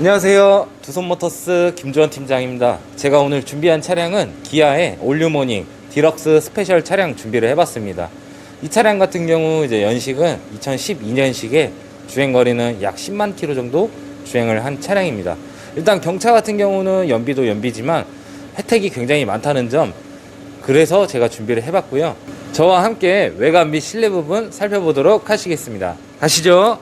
안녕하세요. 두손모터스 김주원 팀장입니다. 제가 오늘 준비한 차량은 기아의 올류모닝 디럭스 스페셜 차량 준비를 해봤습니다. 이 차량 같은 경우 이제 연식은 2012년식에 주행 거리는 약 10만 킬로 정도 주행을 한 차량입니다. 일단 경차 같은 경우는 연비도 연비지만 혜택이 굉장히 많다는 점 그래서 제가 준비를 해봤고요. 저와 함께 외관 및 실내 부분 살펴보도록 하시겠습니다. 가시죠.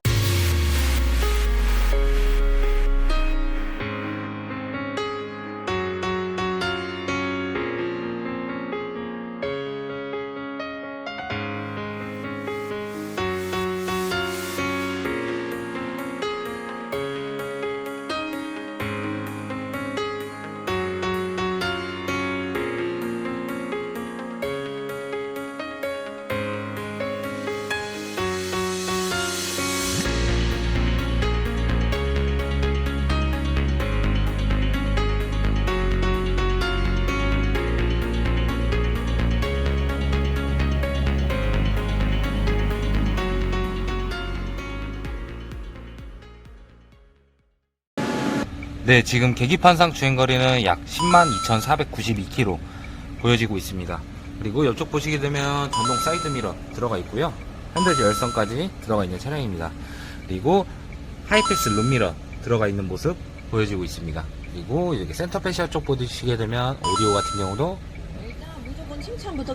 네, 지금 계기판상 주행거리는 약 10만 2,492km 보여지고 있습니다. 그리고 옆쪽 보시게 되면 전동 사이드 미러 들어가 있고요. 핸들 열선까지 들어가 있는 차량입니다. 그리고 하이패스 룸미러 들어가 있는 모습 보여지고 있습니다. 그리고 이렇게 센터 패시아 쪽 보시게 되면 오디오 같은 경우도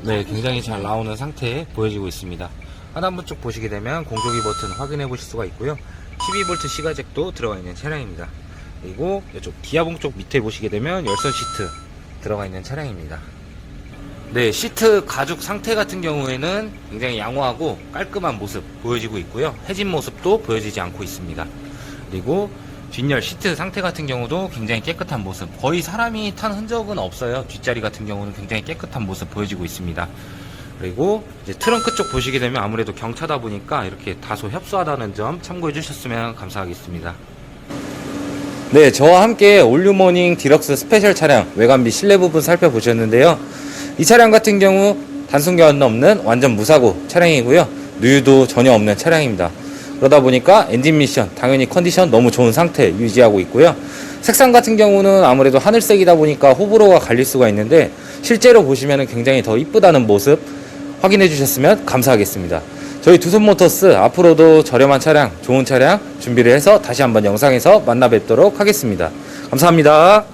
네, 또 굉장히 잘. 나오는 상태에 보여지고 있습니다. 하단부 쪽 보시게 되면 공조기 버튼 확인해 보실 수가 있고요. 12V 시가잭도 들어가 있는 차량입니다. 그리고 이쪽 기아봉 쪽 밑에 보시게 되면 열선 시트 들어가 있는 차량입니다. 네, 시트 가죽 상태 같은 경우에는 굉장히 양호하고 깔끔한 모습 보여지고 있고요. 해진 모습도 보여지지 않고 있습니다. 그리고 뒷열 시트 상태 같은 경우도 굉장히 깨끗한 모습. 거의 사람이 탄 흔적은 없어요. 뒷자리 같은 경우는 굉장히 깨끗한 모습 보여지고 있습니다. 그리고 이제 트렁크 쪽 보시게 되면 아무래도 경차다 보니까 이렇게 다소 협소하다는 점 참고해 주셨으면 감사하겠습니다. 네, 저와 함께 올류모닝 디럭스 스페셜 차량 외관 및 실내 부분 살펴보셨는데요. 이 차량 같은 경우 단순 견 없는 완전 무사고 차량이고요. 누유도 전혀 없는 차량입니다. 그러다 보니까 엔진 미션 당연히 컨디션 너무 좋은 상태 유지하고 있고요. 색상 같은 경우는 아무래도 하늘색이다 보니까 호불호가 갈릴 수가 있는데 실제로 보시면 굉장히 더 이쁘다는 모습 확인해 주셨으면 감사하겠습니다. 저희 두손모터스 앞으로도 저렴한 차량, 좋은 차량 준비를 해서 다시 한번 영상에서 만나 뵙도록 하겠습니다. 감사합니다.